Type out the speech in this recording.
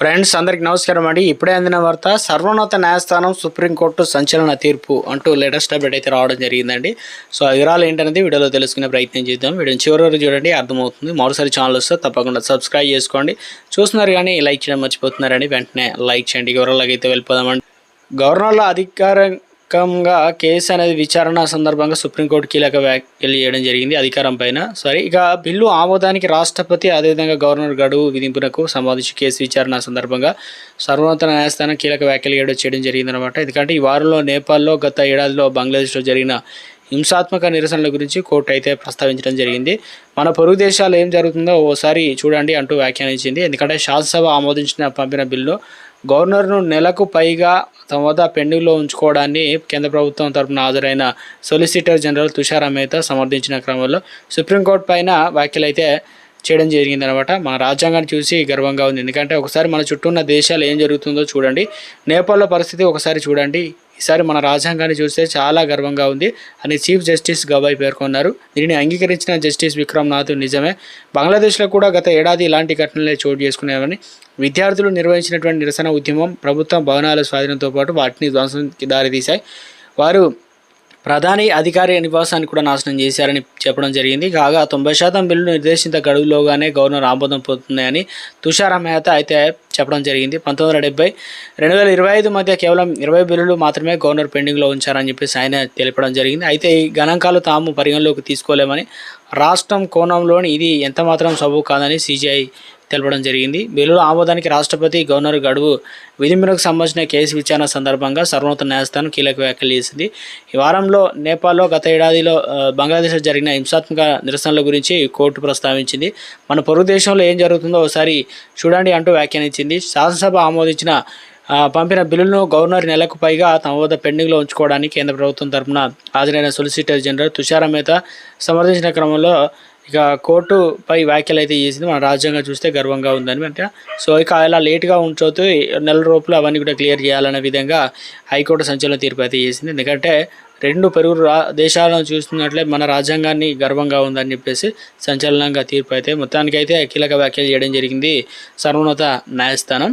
Friends అందరికి నమస్కారం అండి. ఇప్పుడే అందిన వార్త సర్వోన్నత న్యాయస్థానం సుప్రీంకోర్టు సంచలన తీర్పు అంటూ లేటెస్ట్ అప్డేట్ అయితే రావడం జరిగిందండి. సో ఆ వివరాలు ఏంటనేది వీడియోలో తెలుసుకునే ప్రయత్నం చేద్దాం. వీడియో చివరి వరకు చూడండి అర్థమవుతుంది. మరోసారి ఛానల్ వస్తే తప్పకుండా సబ్స్క్రైబ్ చేసుకోండి. చూస్తున్నారు కానీ లైక్ చేయడం మర్చిపోతున్నారని వెంటనే లైక్ చేయండి. వివరాలకైతే అయితే వెళ్ళిపోదామండి. గవర్నర్ల అధికారం ముఖ్యంగా కేసు అనేది విచారణ సందర్భంగా సుప్రీంకోర్టు కీలక వ్యాఖ్యలు చేయడం జరిగింది అధికారం పైన. సరే ఇక బిల్లు ఆమోదానికి రాష్ట్రపతి అదేవిధంగా గవర్నర్ గడువు విధింపునకు సంబంధించి కేసు విచారణ సందర్భంగా సర్వోన్నత న్యాయస్థానం కీలక వ్యాఖ్యలు చేయడం చేయడం జరిగిందనమాట ఎందుకంటే ఈ వారంలో నేపాల్లో గత ఏడాదిలో బంగ్లాదేశ్లో జరిగిన హింసాత్మక నిరసనల గురించి కోర్టు అయితే ప్రస్తావించడం జరిగింది. మన పొరుగు దేశాలు ఏం జరుగుతుందో ఓసారి చూడండి అంటూ వ్యాఖ్యానించింది. ఎందుకంటే శాసనసభ ఆమోదించిన పంపిన బిల్లు గవర్నర్ను నెలకు పైగా తమ వద్ద పెండింగ్లో ఉంచుకోవడాన్ని కేంద్ర ప్రభుత్వం తరపున హాజరైన సొలిసిటర్ జనరల్ తుషార్ మేహతా సమర్థించిన క్రమంలో సుప్రీంకోర్టు పైన వ్యాఖ్యలు అయితే చేయడం జరిగిందనమాట మన రాజ్యాంగాన్ని చూసి గర్వంగా ఉంది. ఎందుకంటే ఒకసారి మన చుట్టూ ఉన్న దేశాలు ఏం జరుగుతుందో చూడండి. నేపాల్లో పరిస్థితి ఒకసారి చూడండి. ఈసారి మన రాజ్యాంగాన్ని చూస్తే చాలా గర్వంగా ఉంది. అని చీఫ్ జస్టిస్ గవాయ్ పేర్కొన్నారు. దీనిని అంగీకరించిన జస్టిస్ విక్రమ్ నాథ్ నిజమే. బంగ్లాదేశ్లో కూడా గత ఏడాది ఇలాంటి ఘటనలే చోటు చేసుకునేవని విద్యార్థులు నిర్వహించినటువంటి నిరసన ఉద్యమం ప్రభుత్వం భవనాల స్వాధీనంతో పాటు వాటిని ధ్వంసానికి దారితీశాయి. వారు ప్రధాని అధికారి నివాసాన్ని కూడా నాశనం చేశారని చెప్పడం జరిగింది. కాగా తొంభై శాతం బిల్లును నిర్దేశిత గడువులోగానే గవర్నర్ ఆమోదం పొందుతున్నాయని తుషార మెహతా అయితే చెప్పడం జరిగింది. పంతొమ్మిది వందల డెబ్బై రెండు వేల ఇరవై ఐదు మధ్య కేవలం ఇరవై బిల్లులు మాత్రమే గవర్నర్ పెండింగ్లో ఉంచారని చెప్పేసి ఆయన తెలపడం జరిగింది. అయితే ఈ గణాంకాలు తాము పరిగణలోకి తీసుకోలేమని రాష్ట్రం కోణంలోని ఇది ఎంతమాత్రం సబు కాదని సిజిఐ తెలపడం జరిగింది. బిల్లుల ఆమోదానికి రాష్ట్రపతి గవర్నర్ గడువు విధిమీరకు సంబంధించిన కేసు విచారణ సందర్భంగా సర్వోన్నత న్యాయస్థానం కీలక వ్యాఖ్యలు చేసింది. ఈ వారంలో నేపాల్లో గత ఏడాదిలో బంగ్లాదేశ్లో జరిగిన హింసాత్మక నిరసనల గురించి కోర్టు ప్రస్తావించింది. మన పొరుగు దేశంలో ఏం జరుగుతుందో ఒకసారి చూడండి అంటూ వ్యాఖ్యానించింది. శాసనసభ ఆమోదించిన పంపిన బిల్లును గవర్నర్ నెలకు పైగా తమ వద్ద పెండింగ్లో ఉంచుకోవడానికి కేంద్ర ప్రభుత్వం తరఫున హాజరైన సొలిసిటర్ జనరల్ తుషార మేత సమర్థించిన క్రమంలో ఇక కోర్టుపై వ్యాఖ్యలు అయితే చేసింది. మన రాజ్యాంగం చూస్తే గర్వంగా ఉందని అంటే సో ఇక అలా లేట్గా ఉంచొద్దు. నెల రూపులు అవన్నీ కూడా క్లియర్ చేయాలనే విధంగా హైకోర్టు సంచలన తీర్పు అయితే చేసింది. ఎందుకంటే రెండు పెరుగు రా దేశాలను చూస్తున్నట్లే మన రాజ్యాంగాన్ని గర్వంగా ఉందని చెప్పేసి సంచలనంగా తీర్పు అయితే మొత్తానికైతే కీలక వ్యాఖ్యలు చేయడం జరిగింది. సర్వోన్నత న్యాయస్థానం.